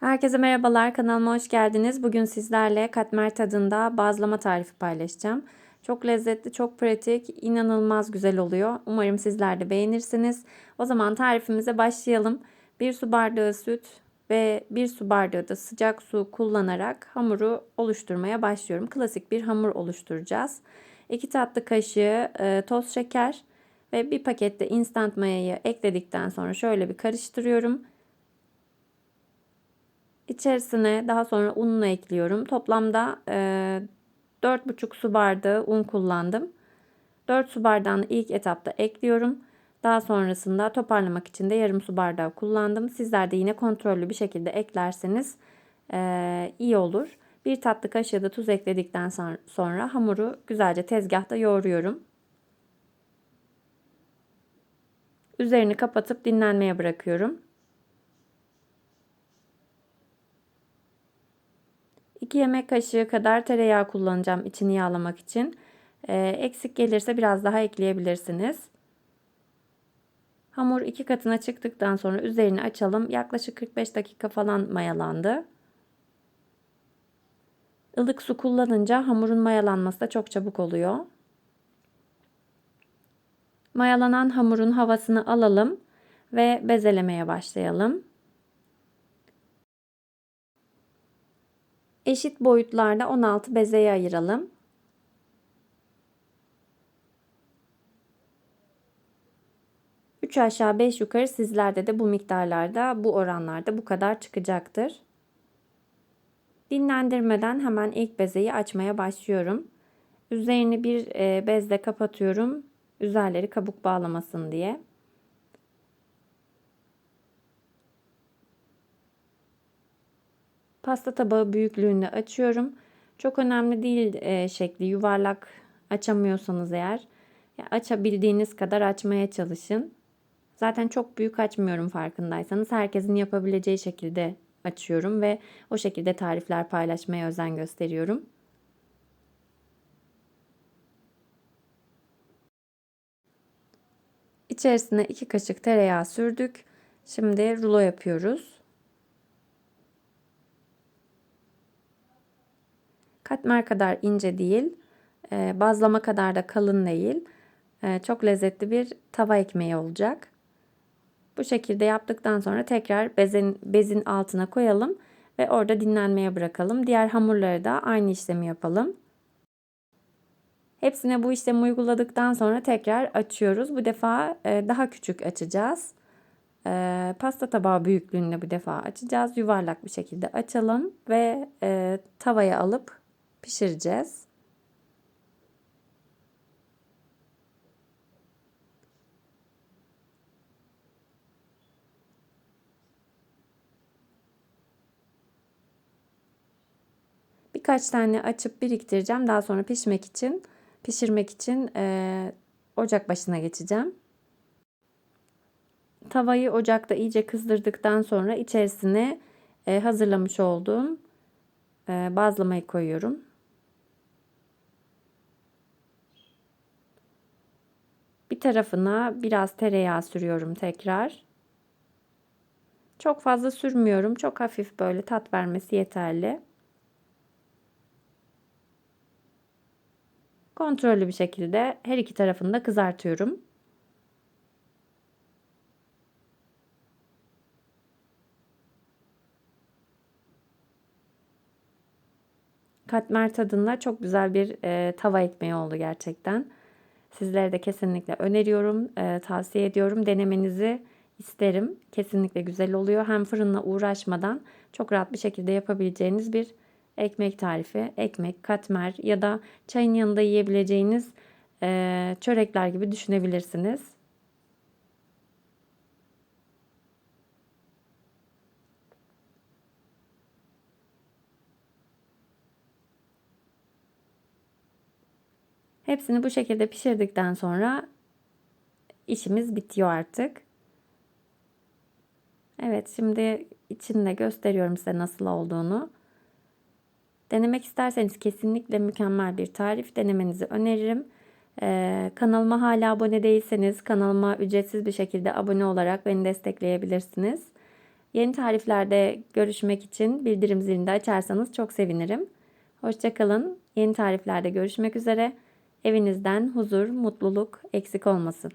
Herkese merhabalar, kanalıma hoş geldiniz. Bugün sizlerle katmer tadında bazlama tarifi paylaşacağım. Çok lezzetli, çok pratik, inanılmaz güzel oluyor. Umarım sizler de beğenirsiniz. O zaman tarifimize başlayalım. 1 su bardağı süt ve 1 su bardağı da sıcak su kullanarak hamuru oluşturmaya başlıyorum. Klasik bir hamur oluşturacağız. 2 tatlı kaşığı e, toz şeker ve bir pakette instant mayayı ekledikten sonra şöyle bir karıştırıyorum. İçerisine daha sonra ununu ekliyorum. Toplamda e, 4,5 su bardağı un kullandım. 4 su bardağını ilk etapta ekliyorum. Daha sonrasında toparlamak için de yarım su bardağı kullandım. Sizler de yine kontrollü bir şekilde eklerseniz e, iyi olur. Bir tatlı kaşığı da tuz ekledikten sonra hamuru güzelce tezgahta yoğuruyorum. Üzerini kapatıp dinlenmeye bırakıyorum. 2 yemek kaşığı kadar tereyağı kullanacağım içini yağlamak için. Ee, eksik gelirse biraz daha ekleyebilirsiniz. Hamur iki katına çıktıktan sonra üzerini açalım. Yaklaşık 45 dakika falan mayalandı. Ilık su kullanınca hamurun mayalanması da çok çabuk oluyor. Mayalanan hamurun havasını alalım ve bezelemeye başlayalım. Eşit boyutlarda 16 bezeye ayıralım. Üç aşağı 5 yukarı sizlerde de bu miktarlarda, bu oranlarda bu kadar çıkacaktır. Dinlendirmeden hemen ilk bezeyi açmaya başlıyorum. Üzerini bir e, bezle kapatıyorum. Üzerleri kabuk bağlamasın diye. Pasta tabağı büyüklüğünde açıyorum. Çok önemli değil e, şekli yuvarlak açamıyorsanız eğer açabildiğiniz kadar açmaya çalışın. Zaten çok büyük açmıyorum farkındaysanız. Herkesin yapabileceği şekilde açıyorum ve o şekilde tarifler paylaşmaya özen gösteriyorum. İçerisine 2 kaşık tereyağı sürdük. Şimdi rulo yapıyoruz. Katmer kadar ince değil, e, bazlama kadar da kalın değil. E, çok lezzetli bir tava ekmeği olacak. Bu şekilde yaptıktan sonra tekrar bezin, bezin altına koyalım ve orada dinlenmeye bırakalım. Diğer hamurları da aynı işlemi yapalım. Hepsine bu işlemi uyguladıktan sonra tekrar açıyoruz. Bu defa e, daha küçük açacağız. Pasta tabağı büyüklüğünde bu defa açacağız. Yuvarlak bir şekilde açalım ve tavaya alıp pişireceğiz. Birkaç tane açıp biriktireceğim. Daha sonra pişmek için, pişirmek için e, ocak başına geçeceğim. Tavayı ocakta iyice kızdırdıktan sonra içerisine e, hazırlamış olduğum e, bazlamayı koyuyorum. Bir tarafına biraz tereyağı sürüyorum tekrar. Çok fazla sürmüyorum. Çok hafif böyle tat vermesi yeterli. Kontrollü bir şekilde her iki tarafını da kızartıyorum. Katmer tadında çok güzel bir e, tava ekmeği oldu gerçekten. Sizlere de kesinlikle öneriyorum, e, tavsiye ediyorum. Denemenizi isterim. Kesinlikle güzel oluyor. Hem fırınla uğraşmadan çok rahat bir şekilde yapabileceğiniz bir ekmek tarifi. Ekmek, katmer ya da çayın yanında yiyebileceğiniz e, çörekler gibi düşünebilirsiniz. Hepsini bu şekilde pişirdikten sonra işimiz bitiyor artık. Evet şimdi içinde gösteriyorum size nasıl olduğunu. Denemek isterseniz kesinlikle mükemmel bir tarif denemenizi öneririm. Ee, kanalıma hala abone değilseniz kanalıma ücretsiz bir şekilde abone olarak beni destekleyebilirsiniz. Yeni tariflerde görüşmek için bildirim zilini de açarsanız çok sevinirim. Hoşçakalın. Yeni tariflerde görüşmek üzere. Evinizden huzur, mutluluk eksik olmasın.